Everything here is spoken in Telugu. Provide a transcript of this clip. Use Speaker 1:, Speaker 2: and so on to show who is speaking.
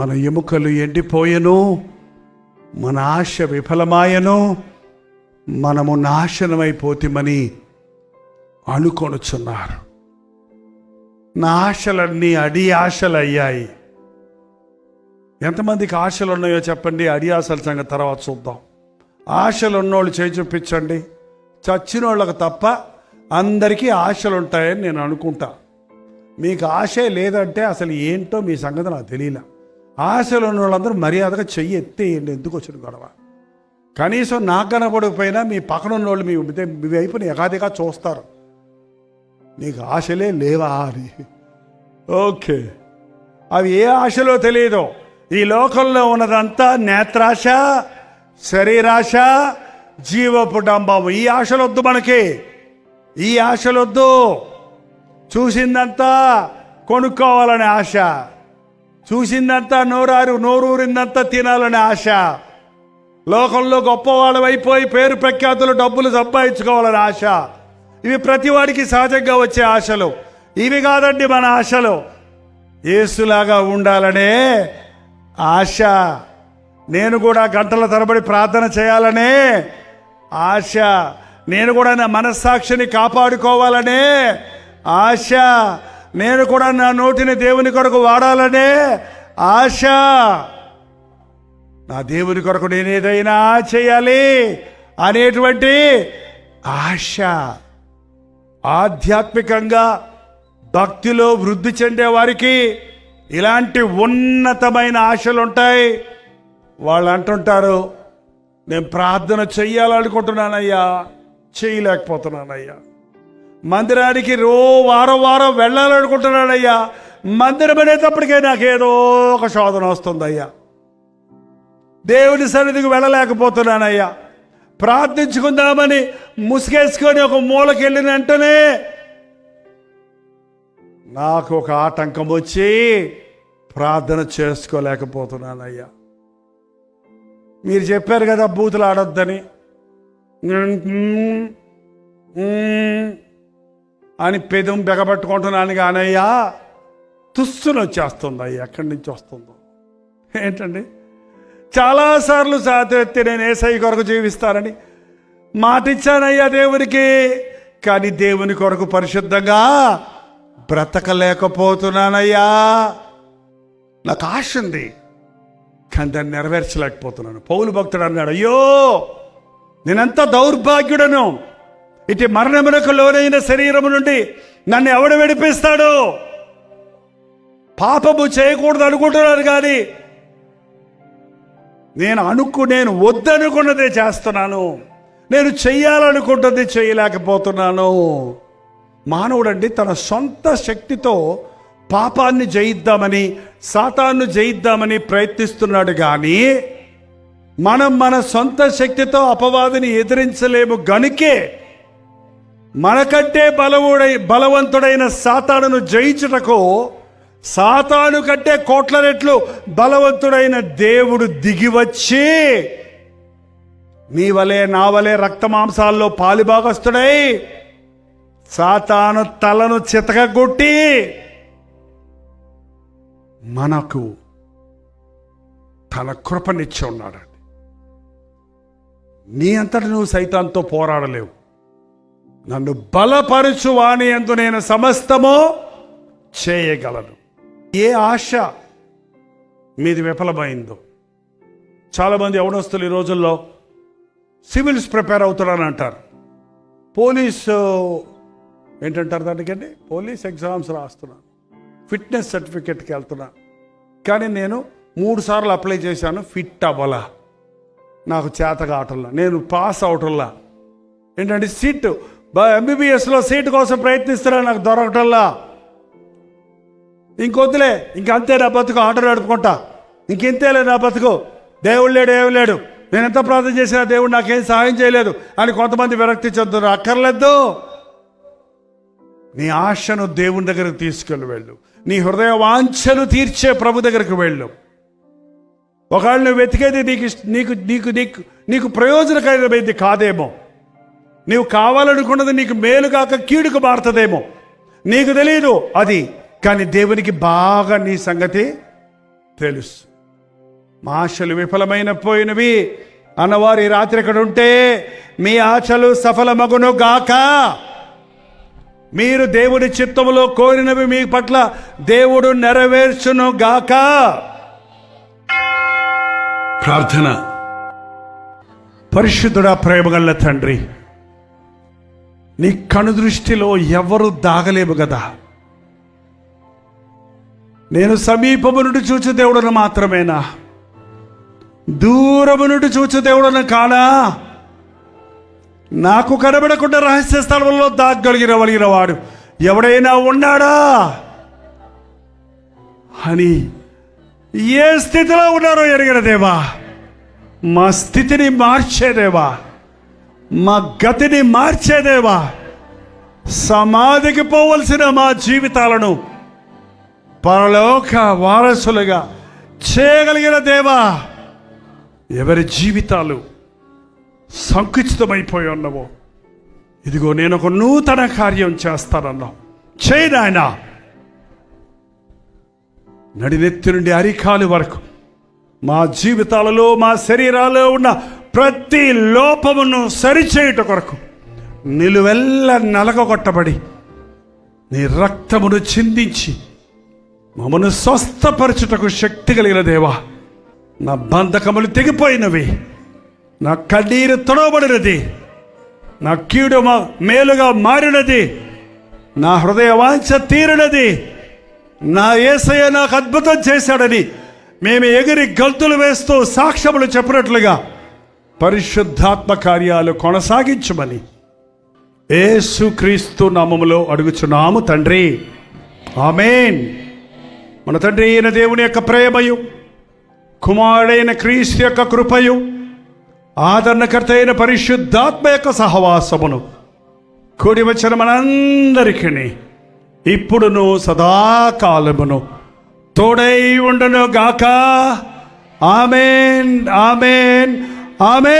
Speaker 1: మన ఎముకలు ఎండిపోయెను మన ఆశ విఫలమాయను మనము నాశనమైపోతామని అనుకొనుచున్నారు. నా ఆశలన్నీ అడి ఆశలు అయ్యాయి ఎంతమందికి ఆశలు ఉన్నాయో చెప్పండి అడి ఆశల సంగతి తర్వాత చూద్దాం. ఆశలు ఉన్నోళ్ళు చేయి చూపించండి. చచ్చిన వాళ్ళకి తప్ప అందరికీ ఆశలు ఉంటాయని నేను అనుకుంటా. మీకు ఆశే లేదంటే అసలు ఏంటో మీ సంగతి నాకు తెలియలే. ఆశలు ఉన్న వాళ్ళందరూ మర్యాదగా చెయ్యి ఎత్తేయండి ఎందుకు వచ్చిన గొడవ? కనీసం నాకు కనపడకపోయినా మీ పక్కన ఉన్న వాళ్ళు మీ మీ వైపుని ఎగాదిగా చూస్తారు. నీకు ఆశలే లేవా అని. ఓకే. అవి ఏ ఆశలో తెలియదు. ఈ లోకంలో ఉన్నదంతా నేత్రాశ శరీరాశ జీవపు డంబం ఈ ఆశలొద్దు మనకి. ఈ ఆశలొద్దు. చూసిందంతా కొనుక్కోవాలనే ఆశ. చూసిందంతా నోరారు నోరూరిందంతా తినాలనే ఆశ. లోకంలో గొప్పవాళ్ళు అయిపోయి పేరు ప్రఖ్యాతులు డబ్బులు సంపాదించుకోవాలని ఆశ. ఇవి ప్రతివాడికి సహజంగా వచ్చే ఆశలు. ఇవి కాదండి మన ఆశలు. ఏసులాగా ఉండాలనే ఆశ. నేను కూడా గంటల తరబడి ప్రార్థన చేయాలనే ఆశ. నేను కూడా నా మనస్సాక్షిని కాపాడుకోవాలనే ఆశ. నేను కూడా నా నోటిని దేవుని కొరకు వాడాలనే ఆశ. నా దేవుని కొరకు నేను ఏదైనా చేయాలి అనేటువంటి ఆశ. ఆధ్యాత్మికంగా భక్తిలో వృద్ధి చెందే వారికి ఇలాంటి ఉన్నతమైన ఆశలు ఉంటాయి. వాళ్ళు అంటుంటారు నేను ప్రార్థన చెయ్యాలనుకుంటున్నానయ్యా చేయలేకపోతున్నానయ్యా మందిరానికి రో వారం వారం వెళ్ళాలనుకుంటున్నాడయ్యా. మందిరం అనేటప్పటికే నాకేదో ఒక శోధన వస్తుందయ్యా. దేవుని సన్నిధికి వెళ్ళలేకపోతున్నానయ్యా. ప్రార్థించుకుందామని ముసుగేసుకొని ఒక మూలకి వెళ్ళిన వెంటనే నాకు ఒక ఆటంకం వచ్చి ప్రార్థన చేసుకోలేకపోతున్నానయ్యా. మీరు చెప్పారు కదా బూతులు ఆడొద్దని. అని పెదం బెగబట్టుకుంటున్నాను కానయ్యా తుస్సును వచ్చేస్తుంది అయ్యా ఎక్కడి నుంచి వస్తుందో. ఏంటండి? చాలాసార్లు సాధ్యత్తి నేను ఏసై కొరకు జీవిస్తానని మాటిచ్చానయ్యా దేవునికి కానీ దేవుని కొరకు పరిశుద్ధంగా బ్రతకలేకపోతున్నానయ్యా. నాకు ఆశ ఉంది కానీ దాన్ని నెరవేర్చలేకపోతున్నాను. పౌలు భక్తుడు అన్నాడు అయ్యో నేనంత దౌర్భాగ్యుడను? ఇటు మరణమునకు లోనైన శరీరము నుండి నన్ను ఎవడు విడిపిస్తాడు? పాపము చేయకూడదు అనుకుంటున్నాను కానీ నేను అనుకు నేను వద్దనుకున్నదే చేస్తున్నాను. నేను చెయ్యాలనుకుంటుంది చేయలేకపోతున్నాను. మానవుడండి తన సొంత శక్తితో పాపాన్ని జయిద్దామని సాతాన్ని జయిద్దామని ప్రయత్నిస్తున్నాడు కానీ మనం మన సొంత శక్తితో అపవాదిని ఎదిరించలేము గనుకే మనకంటే బలవుడై బలవంతుడైన సాతానును జయించుటకు సాతాను కంటే కోట్ల రెట్లు బలవంతుడైన దేవుడు దిగివచ్చి నీ వలే నా వలే రక్తమాంసాల్లో పాలిభాగస్తుడై సాతాను తలను చితకగొట్టి మనకు తన కృపనిచ్చి ఉన్నాడండి. నీ అంతటి నువ్వు సైతాంతో పోరాడలేవు. నన్ను బలపరచు వాణి ఎందు నేను సమస్తము చేయగలను. ఏ ఆశ మీది విఫలమైందో. చాలామంది యవనస్తులు ఈ రోజుల్లో సివిల్స్ ప్రిపేర్ అవుతున్నాను అంటారు. పోలీసు ఏంటంటారు దానికండి? పోలీస్ ఎగ్జామ్స్ రాస్తున్నాను. ఫిట్నెస్ సర్టిఫికెట్కి వెళ్తున్నా కానీ నేను మూడు సార్లు అప్లై చేశాను ఫిట్ అవ్వలా. నాకు చేత కావటంలా నేను పాస్ అవటంలా ఏంటంటే సీట్ ఎంబీబీఎస్లో సీట్ కోసం ప్రయత్నిస్తున్నా నాకు దొరకటంలా. ఇంకొద్దులే ఇంకంతే నా బతుకు ఆటో నడుపుకుంటా ఇంకెంతేలే నా బతుకు. దేవుడు లేడు ఏం లేడు. నేను ఎంత ప్రార్థన చేసినా దేవుడు నాకేం సహాయం చేయలేదు అని కొంతమంది విరక్తి చెందుతున్నారు. అక్కర్లేదు. నీ ఆశను దేవుని దగ్గరకు తీసుకెళ్ళి వెళ్ళు. నీ హృదయ వాంఛను తీర్చే ప్రభు దగ్గరకు వెళ్ళు. ఒకవేళ నువ్వు వెతికేది నీకు నీకు నీకు నీకు నీకు ప్రయోజనకరమైంది కాదేమో. నీవు కావాలనుకున్నది నీకు మేలు కాక కీడుకు మారుతుందేమో. నీకు తెలియదు అది. కానీ దేవునికి బాగా నీ సంగతి తెలుసు. మా ఆశలు విఫలమైన పోయినవి. అన్నవారు ఈ రాత్రి ఇక్కడ ఉంటే మీ ఆశలు సఫలమగును గాక. మీరు దేవుడి చిత్తములో కోరినవి మీ పట్ల దేవుడు నెరవేర్చును గాక. ప్రార్థన. పరిశుద్ధుడా ప్రేమగల్ల తండ్రి నీ కనుదృష్టిలో ఎవరు దాగలేము కదా నేను సమీపము నుండి చూచు దేవుడను మాత్రమేనా? దూరము నుండి చూచు దేవుడను కానా? నాకు కనబడకుండా రహస్య స్థలంలో దాగలిగిన వలిగిన వాడు ఎవడైనా ఉన్నాడా? అని ఏ స్థితిలో ఉన్నారో ఎరిగిన దేవా? మా స్థితిని మార్చేదేవా మా గతిని మార్చేదేవా సమాధికి పోవలసిన మా జీవితాలను పరలోక వారసులుగా చేయగలిగిన దేవా ఎవరి జీవితాలు సంకుచితమైపోయి ఉన్నవో ఇదిగో నేను ఒక నూతన కార్యం చేస్తానన్నావు. చేయి నాయన. నడినెత్తి నుండి అరికాలు వరకు మా జీవితాలలో మా శరీరాల్లో ఉన్న ప్రతి లోపమును సరిచేయుట కొరకు నిలువెల్ల నలగొట్టబడి నీ రక్తమును చిందించి మమ్మను స్వస్థపరచుటకు శక్తి కలిగిన దేవా నా బంధకములు తెగిపోయినవి నా కన్నీరు తొడవబడినది నా కీడు మా- మేలుగా మారినది నా హృదయ వాంఛ తీరినది నా ఏసయ నాకు అద్భుతం చేశాడని మేము ఎగిరి గంతులు వేస్తూ సాక్ష్యములు చెప్పినట్లుగా పరిశుద్ధాత్మ కార్యాలు కొనసాగించమని. ఏసుక్రీస్తు నామములో అడుగుచున్నాము తండ్రి. ఆమెన్. మన తండ్రి అయిన దేవుని యొక్క ప్రేమయు కుమారుడైన క్రీస్తు యొక్క కృపయు ఆదరణకర్త అయిన పరిశుద్ధాత్మ యొక్క సహవాసమును కూడి వచ్చిన మనందరికీ ఇప్పుడును సదాకాలమును తోడై ఉండును గాక ఆమెన్ ఆమెన్. ఆమె